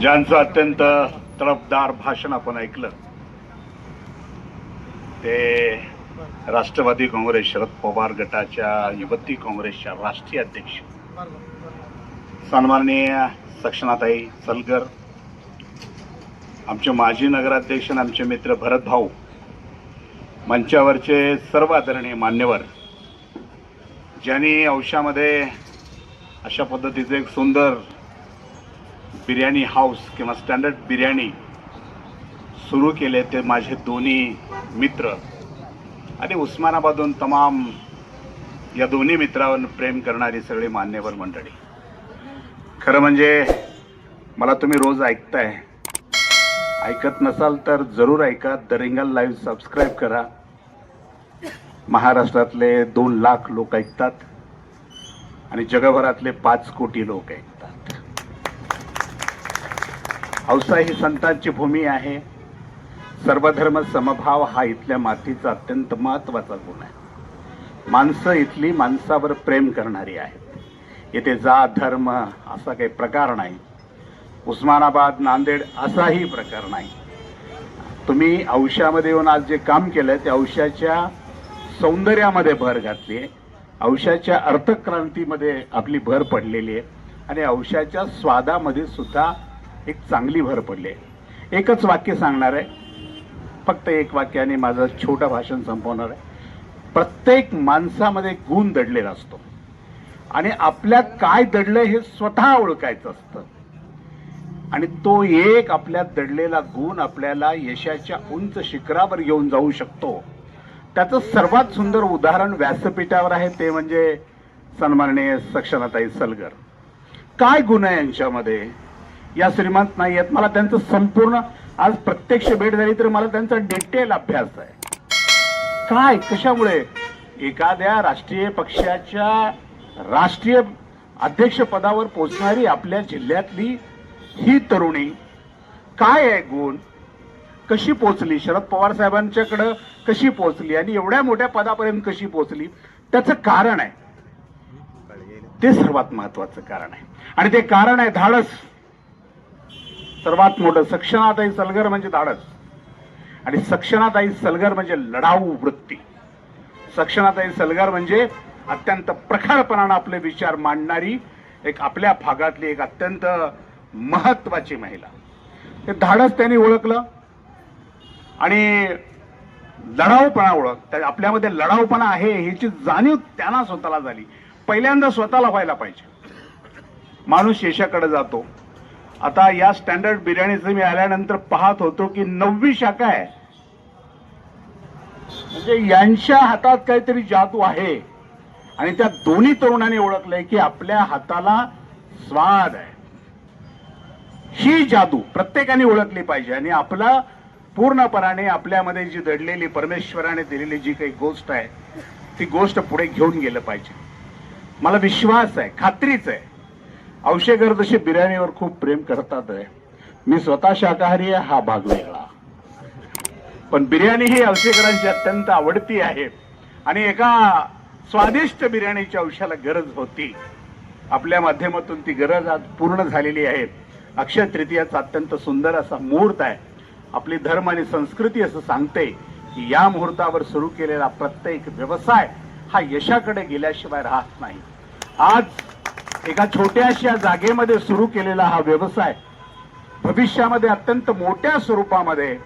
ज्यांचं अत्यंत तडफदार भाषण आपण ऐकलं ते राष्ट्रवादी काँग्रेस शरद पवार गटाच्या युवती काँग्रेसच्या राष्ट्रीय अध्यक्ष. सन्माननीय सक्षनाताई सलगर आमचे माजी नगराध्यक्ष आणि आमचे मित्र भरत भाऊ मंचावरचे सर्व आदरणीय मान्यवर ज्यांनी अंशामध्ये अशा पद्धतीचं एक सुंदर बिर्याणी हाऊस किंवा स्टँडर्ड बिर्याणी सुरू केले ते माझे दोन्ही मित्र. आणि उस्मानाबादहून तमाम या दोन्ही मित्रावर प्रेम करणारी सगळी मान्यवर मंडळी. खरं म्हणजे मला तुम्ही रोज ऐकताय. ऐकत नसाल तर जरूर ऐका. द रिंगल लाईव्ह सबस्क्राईब करा. महाराष्ट्रातले दोन लाख लोक ऐकतात. आणि जगभरातले पाच कोटी लोक ऐकतात औसा ही संतांची भूमी आहे. सर्वधर्म समभाव हा इथल्या मातीचा अत्यंत महत्त्वाचा गुण आहे. माणसं इथली माणसावर प्रेम करणारी आहेत. इथे जात धर्म असा काही प्रकार नाही. उस्मानाबाद नांदेड असाही प्रकार नाही. तुम्ही औषामध्ये येऊन आज जे काम केलं ते औषाच्या सौंदर्यामध्ये भर घातली आहे. औषाच्या अर्थक्रांतीमध्ये आपली भर पडलेली आहे. आणि औषाच्या स्वादामध्ये सुद्धा एक चांगली भर पडली आहे. एकच वाक्य सांगणार आहे. फक्त एक वाक्याने माझं छोटं भाषण संपवणार आहे. प्रत्येक माणसामध्ये गुण दडलेला असतो. आणि आपल्यात काय दडलंय हे स्वतः ओळखायचं असतं. आणि तो एक आपल्यात दडलेला गुण आपल्याला यशाच्या उंच शिखरावर घेऊन जाऊ शकतो. त्याचं सर्वात सुंदर उदाहरण व्यासपीठावर आहे ते म्हणजे सन्माननीय सक्षमताई सलगर. काय गुण आहे यांच्यामध्ये? या श्रीमंत नाही आहेत. मला त्यांचं संपूर्ण आज प्रत्यक्ष भेट झाली तर मला त्यांचा डिटेल अभ्यास आहे. काय? कशामुळे? एखाद्या राष्ट्रीय पक्षाच्या राष्ट्रीय अध्यक्षपदावर पोचणारी आपल्या जिल्ह्यातली ही तरुणी काय आहे गुण? कशी पोचली शरद पवार साहेबांच्याकडं कशी पोचली आणि एवढ्या मोठ्या पदापर्यंत कशी पोचली त्याचं कारण आहे. ते सर्वात महत्वाचं कारण आहे. आणि ते कारण आहे धाडस. सर्वात मोठं सक्षणाताई सलगर म्हणजे धाडस. आणि सक्षणाताई सलगर म्हणजे लढाऊ वृत्ती. सक्षणाताई सलगर म्हणजे अत्यंत प्रखरपणानं आपले विचार मांडणारी एक आपल्या भागातली एक अत्यंत महत्वाची महिला. हे धाडस त्यांनी ओळखलं. आणि लढाऊपणा ओळख त्या- आपल्यामध्ये लढाऊपणा आहे ह्याची जाणीव त्यांना स्वतःला झाली. पहिल्यांदा स्वतःला व्हायला पाहिजे. माणूस यशाकडे जातो. आता या स्टँडर्ड बिर्याणीचं मी आल्यानंतर पाहत होतो की नववी शाखा आहे. म्हणजे यांच्या हातात काहीतरी जादू आहे. आणि त्या दोन्ही तरुणांनी ओळखलंय की आपल्या हाताला स्वाद आहे. ही जादू प्रत्येकाने ओळखली पाहिजे आणि आपला पूर्णपणाने आपल्यामध्ये जी दडलेली परमेश्वराने दिलेली जी काही गोष्ट आहे ती गोष्ट पुढे घेऊन गेलं पाहिजे. मला विश्वास आहे खात्रीच आहे. औषेकर जसे बिर्याणीवर खूप प्रेम करतात आहे मी स्वतः शाकाहारी आहे हा भाग वेगळा. पण बिर्याणी ही औषेकरांची अत्यंत आवडती आहे. आणि एका स्वादिष्ट बिर्याणीची औषधाला गरज होती. आपल्या माध्यमातून ती गरज आज पूर्ण झालेली आहे. अक्षय तृतीयाचा अत्यंत सुंदर असा मुहूर्त आहे. आपली धर्म आणि संस्कृती असं सांगते की या मुहूर्तावर सुरू केलेला प्रत्येक व्यवसाय हा यशाकडे गेल्याशिवाय राहत नाही. आज एका छोट्याशा जागेमध्ये सुरू केलेला हा व्यवसाय भविष्यामध्ये अत्यंत मोठ्या स्वरूपामध्ये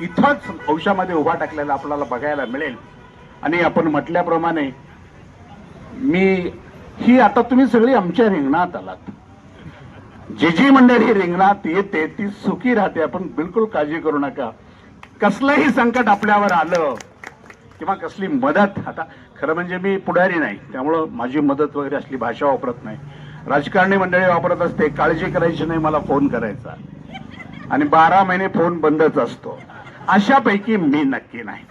इथंच अंशामध्ये उभा टाकलेला आपल्याला बघायला मिळेल. आणि आपण म्हटल्याप्रमाणे मी ही आता तुम्ही सगळी आमच्या रिंगणात आलात. जी जी मंडळी रिंगणात येते ती सुखी राहते. आपण बिलकुल काळजी करू नका. कसलंही संकट आपल्यावर आलं किंवा कसली मदत आता खरं म्हणजे मी पुढारी नाही. त्यामुळं माझी मदत वगैरे असली भाषा वापरत नाही. राजकारणी मंडळी वापरत असते काळजी करायची नाही मला फोन करायचा. आणि बारा महिने फोन बंदच असतो. अशापैकी मी नक्की नाही.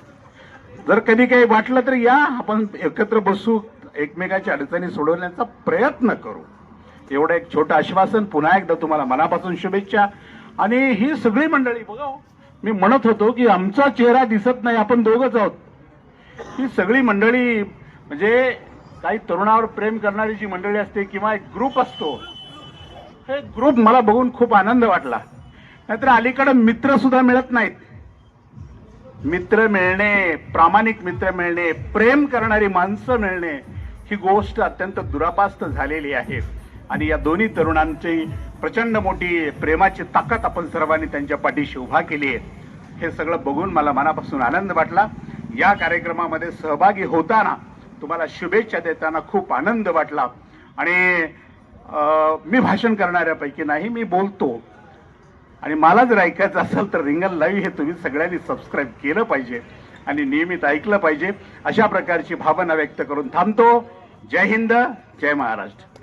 जर कधी काही वाटलं तर या आपण एकत्र बसू एकमेकाच्या अडचणी सोडवण्याचा प्रयत्न करू. एवढं एक छोटं आश्वासन पुन्हा एकदा तुम्हाला मनापासून शुभेच्छा. आणि ही सगळी मंडळी बघा मी म्हणत होतो की आमचा चेहरा दिसत नाही आपण दोघंच आहोत. ही सगळी मंडळी म्हणजे काही तरुणावर प्रेम करणारी जी मंडळी असते किंवा एक ग्रुप असतो हे ग्रुप मला बघून खूप आनंद वाटला. नाहीतर अलीकडं मित्र सुद्धा मिळत नाहीत. मित्र मिळणे प्रामाणिक मित्र मिळणे प्रेम करणारी माणसं मिळणे ही गोष्ट अत्यंत दुरापास्त झालेली आहे. आणि या दोन्ही तरुणांची प्रचंड मोठी प्रेमाची ताकद आपण सर्वांनी त्यांच्या पाठीशी उभा केली आहे. हे सगळं बघून मला मनापासून आनंद वाटला. या कार्यक्रमामध्ये सहभागी होताना तुम्हाला शुभेच्छा देताना खूप आनंद वाटला. आणि मी भाषण करणाऱ्यापैकी नाही मी बोलतो. आणि मला जर ऐकायचं असेल तर रिंगल लाईव्ह हे तुम्ही सगळ्यांनी सबस्क्राईब केलं पाहिजे आणि नियमित ऐकलं पाहिजे. अशा प्रकारची भावना व्यक्त करून थांबतो. जय हिंद जय महाराष्ट्र.